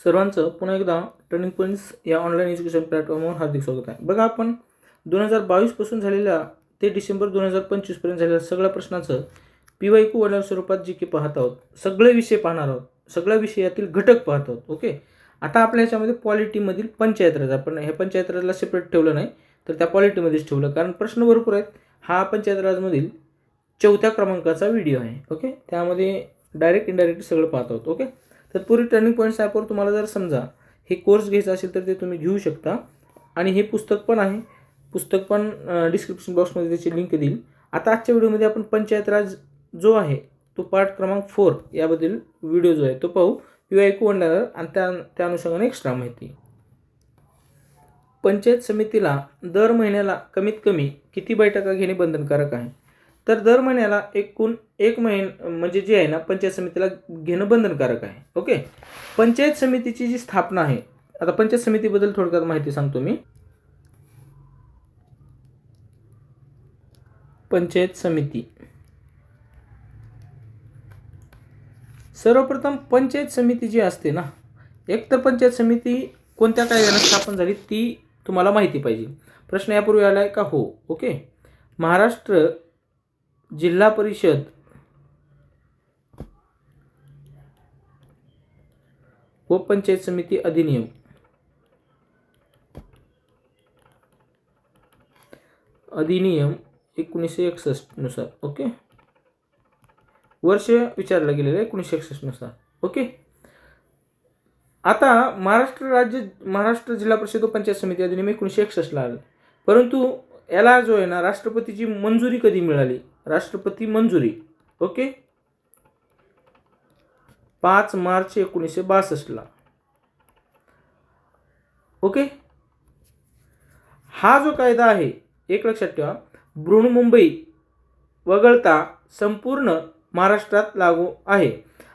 सर्वांचं पुन्हा एकदा टर्निंग पॉईंट्स या ऑनलाईन एज्युकेशन प्लॅटफॉर्मवर हार्दिक स्वागत आहे. बघा आपण दोन हजार बावीसपासून झालेल्या ते डिसेंबर दोन हजार पंचवीसपर्यंत झालेल्या सगळ्या प्रश्नाचं पी वाय क्यू वडील स्वरूपात जी की पाहत आहोत सगळे विषय पाहणार आहोत सगळ्या विषयातील घटक पाहत आहोत ओके? आता आपल्या ह्याच्यामध्ये पॉलिटीमधील पंचायत राज आपण हे पंचायत राजला सेपरेट ठेवलं नाही तर त्या पॉलिटीमध्येच ठेवलं कारण प्रश्न भरपूर आहेत. हा पंचायत राजमधील चौथ्या क्रमांकाचा व्हिडिओ आहे ओके? त्यामध्ये डायरेक्ट इनडायरेक्ट सगळं पाहत आहोत ओके? तत्पूर्वी टर्निंग पॉईंट्स ॲपवर तुम्हाला जर समजा हे कोर्स घ्यायचा असेल तर ते तुम्ही घेऊ शकता. आणि हे पुस्तक पण आहे. पुस्तक पण डिस्क्रिप्शन बॉक्समध्ये त्याची लिंक देईल. आता आजच्या व्हिडिओमध्ये आपण पंचायत राज जो आहे तो पार्ट क्रमांक फोर याबद्दल व्हिडिओ जो आहे तो पाहू. किंवा ऐकू आणणार आणि त्या त्या अनुषंगाने एक्स्ट्रा माहिती. पंचायत समितीला दर महिन्याला कमीत कमी किती बैठका घेणे बंधनकारक आहे? तर दर महिन्याला एकूण एक महिन म्हणजे जे आहे ना पंचायत समितीला घेणं बंधनकारक आहे. ओके? पंचायत समितीची जी स्थापना आहे आता पंचायत समितीबद्दल थोडक्यात माहिती सांगतो मी. पंचायत समिती. सर्वप्रथम पंचायत समिती जी असते ना एक तर पंचायत समिती कोणत्या कायद्यानं स्थापन झाली ती तुम्हाला माहिती पाहिजे. प्रश्न यापूर्वी आला आहे का? हो. ओके? महाराष्ट्र जिल्हा परिषद. व पंचायत समिती अधिनियम. अधिनियम एकोणीसशे एकसष्टनुसार ओके वर्ष विचारलं गेलेलं आहे एकोणीसशे एकसष्टनुसार ओके आता महाराष्ट्र राज्य महाराष्ट्र जिल्हा परिषद व पंचायत समिती अधिनियम एकोणीसशे एकसष्टला आलं. परंतु याला जो आहे ना राष्ट्रपतीची मंजुरी कधी मिळाली? राष्ट्रपती मंजुरी. ओके? पाच मार्च एकोणीसशे बासष्टला ओके? हा जो कायदा आहे एक लक्षात ठेवा मुंबई वगळता संपूर्ण महाराष्ट्रात लागू आहे.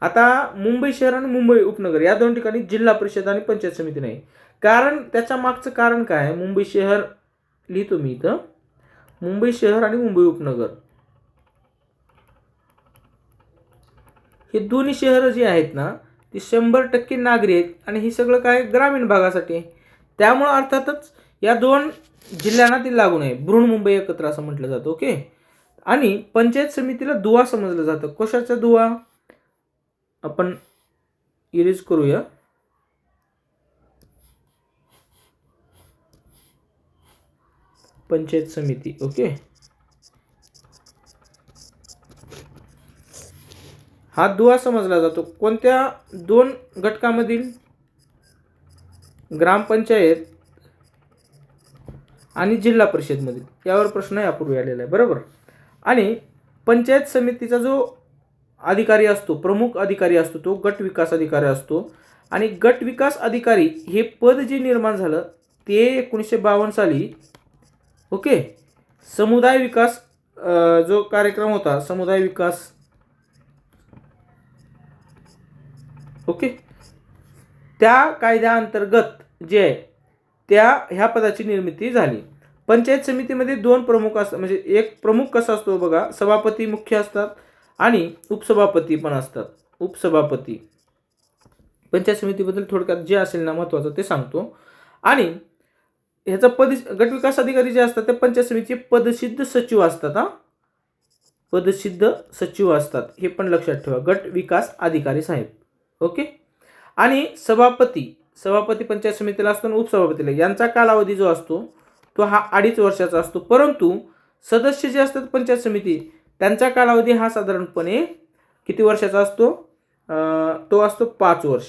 आता मुंबई शहर आणि मुंबई उपनगर या दोन ठिकाणी जिल्हा परिषद आणि पंचायत समिती नाही. कारण त्याच्या मागचं कारण काय? आहे मुंबई शहर लिहितो मी इथं. मुंबई शहर आणि मुंबई उपनगर. हे दोन्ही शहरं जी आहेत ना ती शंभर टक्के नागरी आहेत आणि हे सगळं काय ग्रामीण भागासाठी आहे. त्यामुळं अर्थातच या दोन जिल्ह्यांना ती लागू नये. मुंबई एकत्र असं म्हटलं जातं ओके? आणि पंचायत समितीला दुवा समजलं जातं. कशाचा दुवा? आपण इरेज करूया. पंचायत समिती ओके? हा दुवा समजला जातो. कोणत्या दोन घटकामधील ग्रामपंचायत आणि जिल्हा परिषदमधील? यावर प्रश्न यापूर्वी आलेला आहे. बरोबर? आणि पंचायत समितीचा जो अधिकारी असतो प्रमुख अधिकारी असतो तो गट विकास अधिकारी असतो. आणि गट विकास अधिकारी हे पद जे निर्माण झालं ते एकोणीसशे बावन्न साली ओके? समुदाय विकास जो कार्यक्रम होता समुदाय विकास ओके? त्या कायद्याअंतर्गत जे आहे त्या ह्या पदाची निर्मिती झाली. पंचायत समितीमध्ये दोन प्रमुख असतात म्हणजे एक प्रमुख कसा असतो बघा सभापती मुख्य असतात आणि उपसभापती पण असतात. उपसभापती. पंचायत समितीबद्दल थोडक्यात जे असेल ना महत्त्वाचं ते सांगतो. आणि ह्याचा पद गटविकास अधिकारी जे असतात ते पंचायत समितीचे पदसिद्ध सचिव असतात हां. पदसिद्ध सचिव असतात. हे पण लक्षात ठेवा. गट विकास अधिकारी साहेब. ओके? आणि सभापती सभापती पंचायत समितीला असतो आणि उपसभापतीला. यांचा कालावधी जो असतो तो हा अडीच वर्षाचा असतो. परंतु सदस्य जे असतात पंचायत समिती त्यांचा कालावधी हा साधारणपणे किती वर्षाचा असतो? तो असतो पाच वर्ष.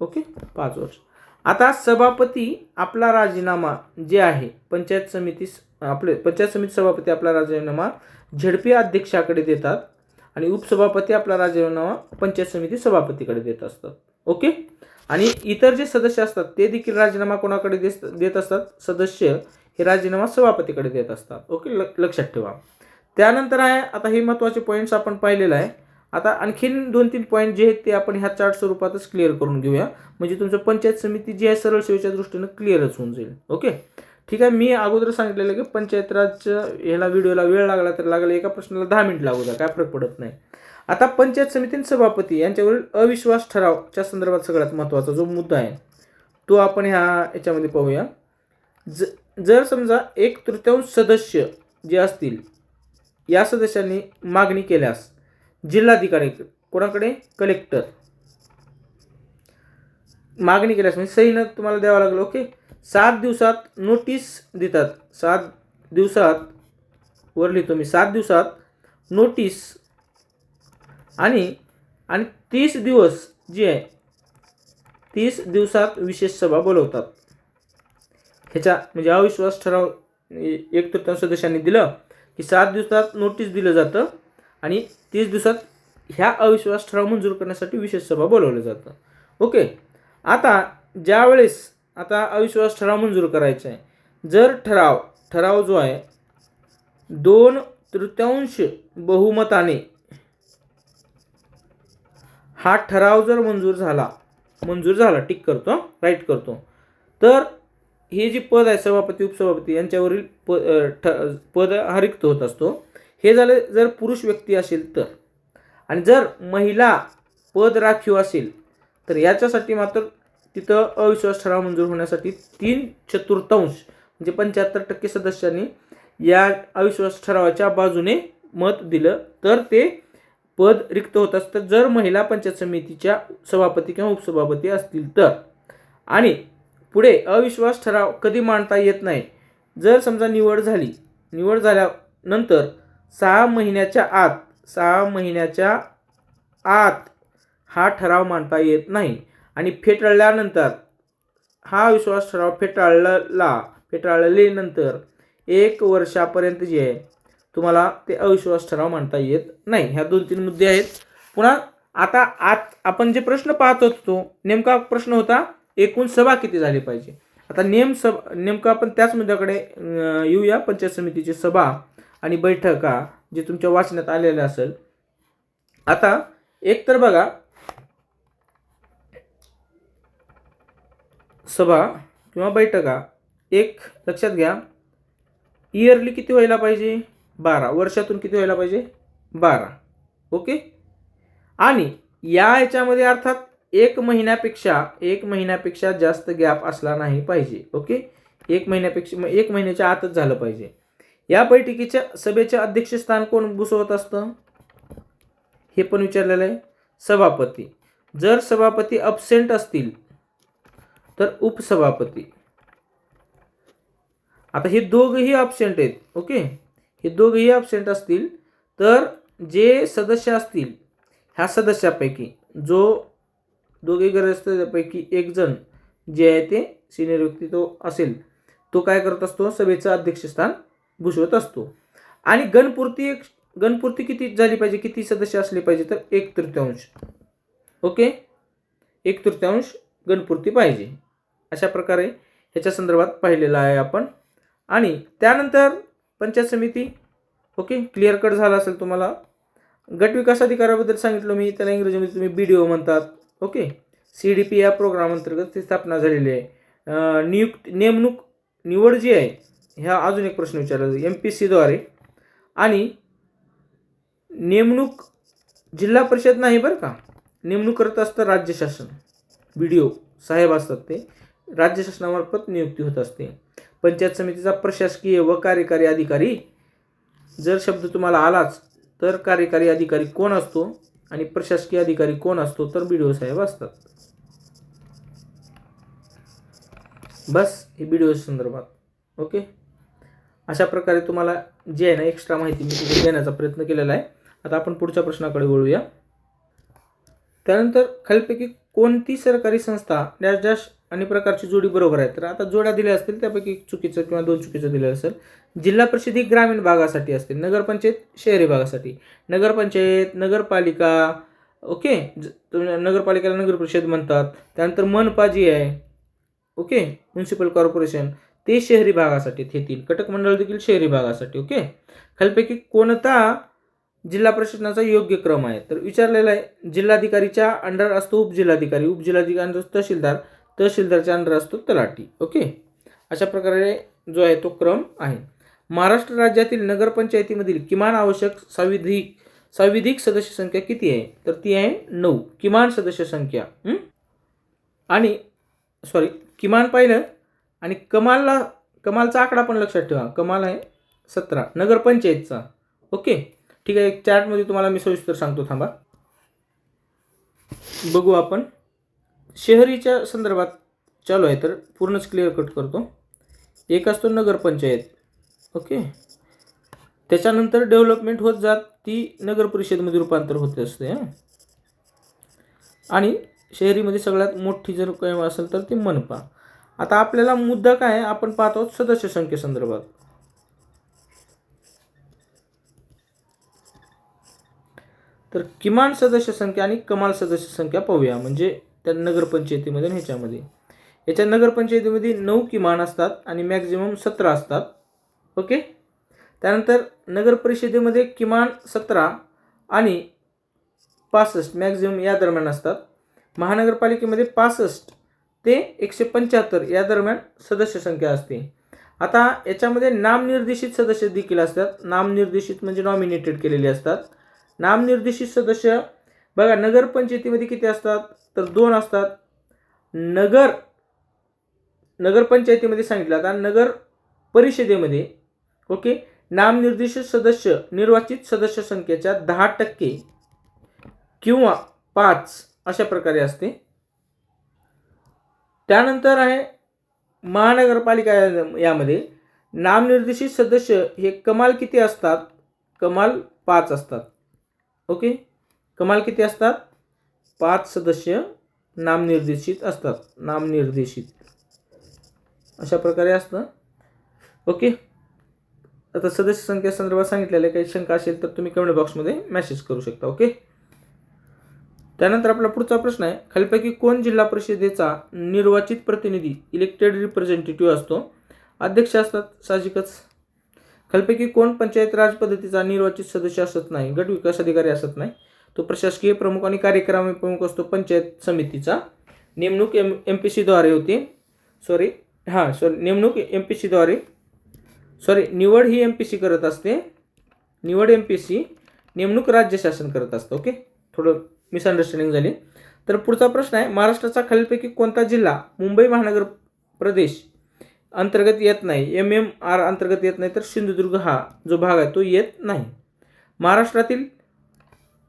ओके? पाच वर्ष. आता सभापती आपला राजीनामा जे आहे पंचायत समिती आपले पंचायत समिती सभापती आपला राजीनामा झडपी अध्यक्षाकडे देतात. आणि उपसभापती आपला राजीनामा पंचायत समिती सभापतीकडे देत असतात. ओके? आणि इतर जे सदस्य असतात ते देखील राजीनामा कोणाकडे देत देत असतात? सदस्य हे राजीनामा सभापतीकडे देत असतात. ओके? ल लक्षात ठेवा. त्यानंतर आहे आता हे महत्त्वाचे पॉईंट्स आपण पाहिलेलं आहे. आता आणखीन दोन तीन पॉईंट जे आहेत ते आपण ह्या चार्ट स्वरूपातच क्लिअर करून घेऊया. म्हणजे तुमचं पंचायत समिती जी आहे सरळ सेवेच्या दृष्टीनं क्लिअरच होऊन जाईल. ओके? ठीक आहे मी अगोदर सांगितलेलं की पंचायत राज ह्याला व्हिडिओला वेळ लागला तर लागला एका प्रश्नाला दहा मिनिट लागू द्या काय फरक पडत नाही. आता पंचायत समिती सभापती यांच्यावरील अविश्वास ठरावच्या संदर्भात सगळ्यात महत्त्वाचा जो मुद्दा आहे तो आपण ह्या याच्यामध्ये पाहूया. ज जर समजा एक तृतीयांश सदस्य जे असतील या सदस्यांनी मागणी केल्यास जिल्हाधिकारी कोणाकडे? कलेक्टर. मागणी केल्यास म्हणजे सही न तुम्हाला द्यावं लागलं ओके? सात दिवसात नोटीस देतात. सात दिवसात वर लिहितो मी सात दिवसात नोटीस आणि आणि तीस दिवस जे आहे तीस दिवसात विशेष सभा बोलवतात. ह्याच्या म्हणजे अविश्वास ठराव एक तृतीयांश सदस्यांनी दिलं की सात दिवसात नोटीस दिलं जातं आणि तीस दिवसात ह्या अविश्वास ठराव मंजूर करण्यासाठी विशेष सभा बोलवलं जातं ओके. आता ज्यावेळेस आता अविश्वास ठराव मंजूर करायचा आहे. जर ठराव ठराव जो आहे दोन तृतीयांश बहुमताने हा ठराव जर मंजूर झाला मंजूर झाला टिक करतो राईट करतो तर हे जे पद आहे सभापती उपसभापती यांच्यावरील प ठ पद हा रिक्त होत असतो. हे झालं जर पुरुष व्यक्ती असेल तर. आणि जर महिला पद राखीव असेल तर याच्यासाठी मात्र तिथं अविश्वास ठराव मंजूर होण्यासाठी तीन चतुर्थांश म्हणजे पंच्याहत्तर टक्के सदस्यांनी या अविश्वास ठरावाच्या बाजूने मत दिलं. तर ते पद रिक्त होत असतं जर महिला पंचायत समितीच्या सभापती किंवा उपसभापती असतील तर. आणि पुढे अविश्वास ठराव कधी मांडता येत नाही? जर समजा निवड झाली निवड झाल्यानंतर सहा महिन्याच्या आत सहा महिन्याच्या आत हा ठराव मांडता येत नाही. आणि फेटाळल्यानंतर हा विश्वास ठराव फेटाळला फेटाळल्यानंतर एक वर्षापर्यंत जे आहे तुम्हाला ते अविश्वास ठराव मांडता येत नाही. ह्या दोन तीन मुद्दे आहेत. पुन्हा आता आत आपण जे प्रश्न पाहत होतो नेमका प्रश्न होता एकूण सभा किती झाली पाहिजे? आता नेम सभा नेमका आपण त्याच मुद्द्याकडे येऊया. पंचायत समितीची सभा आणि बैठका जे तुमच्या वाचण्यात आलेल्या असेल. आता एक तर बघा सभा किंवा बैठका. एक लक्षात घ्या. इयरली किती व्हायला पाहिजे? बारा. वर्षातून किती व्हायला पाहिजे? बारा. ओके? आणि या याच्यामध्ये अर्थात एक महिन्यापेक्षा एक महिन्यापेक्षा जास्त गॅप असला नाही पाहिजे. ओके? एक महिन्यापेक्षा एक महिन्याच्या आतच झालं पाहिजे. या बैठकीच्या सभेचे अध्यक्षस्थान कोण भूषवत असतं? हे पण विचारलेलं आहे. सभापती. जर सभापती अबसेंट असतील तर उपसभापती. आता हे दोघंही ऑप्शंट आहेत ओके? हे दोघंही ऑप्शंट असतील तर जे सदस्य असतील ह्या सदस्यापैकी जो दोघे गरजपैकी एक जण जे आहे ते सिनियर व्यक्ती तो असेल तो काय करत असतो? सभेचं अध्यक्षस्थान भूषवत असतो. आणि गणपूर्ती एक गणपूर्ती किती झाली पाहिजे? किती सदस्य असले पाहिजे? तर एक तृतीयांश ओके? एक तृतीयांश गणपूर्ती पाहिजे. अशा प्रकारे ह्याच्या संदर्भात पाहिलेलं आहे आपण. आणि त्यानंतर पंचायत समिती ओके क्लिअर कट झाला असेल तुम्हाला. गट विकास अधिकाराबद्दल सांगितलं मी त्याला इंग्रजीमध्ये तुम्ही बी डी ओ म्हणतात ओके. सी डी पी या प्रोग्राम अंतर्गत ती स्थापना झालेली आहे. नियुक्त नेमणूक निवड जी आहे ह्या अजून एक प्रश्न विचारला एम पी सीद्वारे आणि नेमणूक जिल्हा परिषद नाही बरं का? नेमणूक करत असतं राज्य शासन. बी डी ओ साहेब असतात ते. राज्य शासनामार्फत नियुक्ती होत असते. पंचायत समितीचा प्रशासकीय व कार्यकारी अधिकारी जर शब्द तुम्हाला आलाच तर कार्यकारी अधिकारी कोण असतो आणि प्रशासकीय अधिकारी कोण असतो तर बी डी ओ साहेब असतात. बस हे बी डी ओ संदर्भात. ओके? अशा प्रकारे तुम्हाला जे आहे ना एक्स्ट्रा माहिती मी तिथे देण्याचा प्रयत्न केलेला आहे. आता आपण पुढच्या प्रश्नाकडे वळूया. त्यानंतर खालीलपैकी कोणती सरकारी संस्था डॅश डॅश आणि प्रकारची जोडी बरोबर आहे तर आता जोड्या दिल्या असतील त्यापैकी एक चुकीचं किंवा दोन चुकीचं दिलं असेल. जिल्हा परिषद ही ग्रामीण भागासाठी असते नगरपंचायत शहरी भागासाठी. नगरपंचायत नगरपालिका ओके? ज- तुम्ही नगरपालिकेला नगर परिषद म्हणतात. त्यानंतर मनपा जी आहे ओके? म्युन्सिपल कॉर्पोरेशन ते शहरी भागासाठी हे तीन. कटक मंडळ देखील शहरी भागासाठी ओके? खालपैकी कोणता जिल्हा प्रशासनाचा योग्य क्रम आहे? तर विचारलेला आहे जिल्हाधिकारीच्या अंडर असतो उपजिल्हाधिकारी. उपजिल्हाधिकारी असतो तहसीलदार. तहसीलदारच्या अंडर असतो तलाठी ओके? अशा प्रकारे जो आहे तो क्रम आहे. महाराष्ट्र राज्यातील नगरपंचायतीमधील किमान आवश्यक सांविधिक सांविधिक सदस्य संख्या किती आहे? तर ती आहे नऊ. किमान सदस्य संख्या आणि सॉरी किमान पाहिलं आणि कमालला कमालचा आकडा पण लक्षात ठेवा. कमाल आहे सतरा. नगरपंचायतचा ओके? ठीक आहे एक चार्टमध्ये तुम्हाला मी सविस्तर सांगतो थांबा. बघू आपण. शहरीच्या संदर्भात चालू आहे तर पूर्णच क्लिअर कट करतो. एक असतो नगरपंचायत. ओके? त्याच्यानंतर डेव्हलपमेंट होत जात ती नगर परिषदमध्ये रूपांतर होत असते आणि शहरीमध्ये सगळ्यात मोठी जर काय असेल तर ती मनपा. आता आपल्याला मुद्दा काय आहे? आपण पाहतो आहोत सदस्य संख्येसंदर्भात तर किमान सदस्य संख्या आणि कमाल सदस्य संख्या पाहूया. म्हणजे त्या नगरपंचायतीमध्ये ह्याच्यामध्ये. याच्या नगरपंचायतीमध्ये नऊ किमान असतात आणि मॅक्झिमम सतरा असतात. ओके? त्यानंतर नगर परिषदेमध्ये किमान सतरा आणि पासष्ट मॅक्झिमम या दरम्यान असतात. महानगरपालिकेमध्ये पासष्ट ते एकशे पंच्याहत्तर या दरम्यान सदस्य संख्या असते. आता याच्यामध्ये नामनिर्देशित सदस्य देखील असतात. नामनिर्देशित म्हणजे नॉमिनेटेड केलेले असतात. नामनिर्देशित सदस्य बघा नगरपंचायतीमध्ये किती असतात? तर दोन असतात. नगर नगरपंचायतीमध्ये सांगितलं. आता नगर परिषदेमध्ये ओके नामनिर्देशित सदस्य निर्वाचित सदस्य संख्येच्या दहा टक्के किंवा पाच अशा प्रकारे असते. त्यानंतर आहे महानगरपालिका या- यामध्ये नामनिर्देशित सदस्य हे कमाल किती असतात? कमाल पाच असतात. ओके? कमाल किती असतात? पाच सदस्य नामनिर्देशित असतात. नामनिर्देशित. अशा प्रकारे असतं. ओके? आता सदस्य संख्या संदर्भात सांगितलेल्या काही शंका असेल तर तुम्ही कमेंट बॉक्समध्ये मेसेज करू शकता. ओके? त्यानंतर आपला पुढचा प्रश्न आहे. खालीपैकी कोण जिल्हा परिषदेचा निर्वाचित प्रतिनिधी इलेक्टेड रिप्रेझेंटेटिव्ह असतो? अध्यक्ष असतात. साहजिकच. खालपैकी कोण पंचायत राज पद्धतीचा निर्वाचित सदस्य असत नाही. गट विकास अधिकारी असत नाही. तो प्रशासकीय प्रमुख आणि कार्यक्रम प्रमुख असतो पंचायत समितीचा. नेमणूक एम एम पी सीद्वारे होते. सॉरी हां सॉरी नेमणूक एम पी सीद्वारे सॉरी निवड ही एम पी सी करत असते. निवड एम पी सी नेमणूक राज्य शासन करत असतं. ओके थोडं मिसअंडरस्टँडिंग झाली. तर पुढचा प्रश्न आहे महाराष्ट्राचा खालीलपैकी कोणता जिल्हा मुंबई महानगर प्रदेश अंतर्गत येत नाही? एम एम आर अंतर्गत येत नाही तर सिंधुदुर्ग हा जो भाग आहे तो येत नाही. महाराष्ट्रातील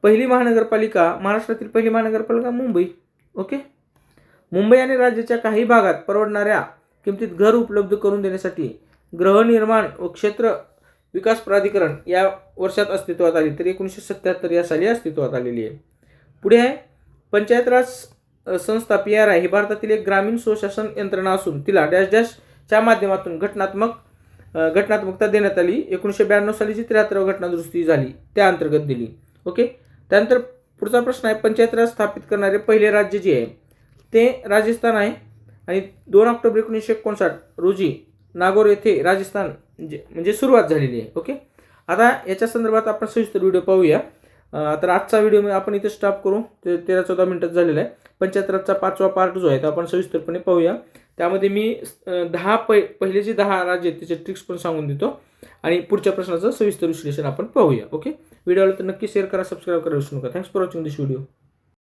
पहिली महानगरपालिका महाराष्ट्रातील पहिली महानगरपालिका मुंबई ओके मुंबई आणि राज्याच्या काही भागात परवडणाऱ्या किमतीत घर उपलब्ध करून देण्यासाठी गृहनिर्माण व क्षेत्र विकास प्राधिकरण या वर्षात अस्तित्वात आली तर एकोणीसशे सत्याहत्तर या साली अस्तित्वात आलेली आहे. पुढे आहे पंचायत राज संस्था पी आर आय ही भारतातील एक ग्रामीण स्वशासन यंत्रणा असून तिला डॅश डॅशच्या माध्यमातून घटनात्मक घटनात्मकता देण्यात आली. एकोणीसशे ब्याण्णव साली जी त्र्याहत्तरावी घटना दुरुस्ती झाली त्या अंतर्गत दिली ओके त्यानंतर पुढचा प्रश्न आहे पंचायत राज स्थापित करणारे पहिले राज्य जे आहे ते राजस्थान आहे. आणि दोन ऑक्टोबर एकोणीसशे एकोणसाठ रोजी नागोर येथे राजस्थान जे म्हणजे सुरुवात झालेली आहे. ओके? आता याच्या संदर्भात आपण सविस्तर व्हिडिओ पाहूया. तर आजचा व्हिडिओ आपण इथे स्टॉप करू. ते तेरा चौदा मिनटात झालेला आहे. पंच्याहत्तरचा पाचवा पार्ट जो आहे तो आपण सविस्तरपणे पाहूया. त्यामध्ये मी दहा पै पहिले जे दहा राज्य आहेत त्याचे ट्रिक्स पण सांगून देतो. आणि पुढच्या प्रश्नाचं सविस्तर विश्लेषण आपण पाहूया. ओके? व्हिडिओला तर नक्की शेअर करा सबस्क्राईब करा विसरू नका. Thanks for watching this video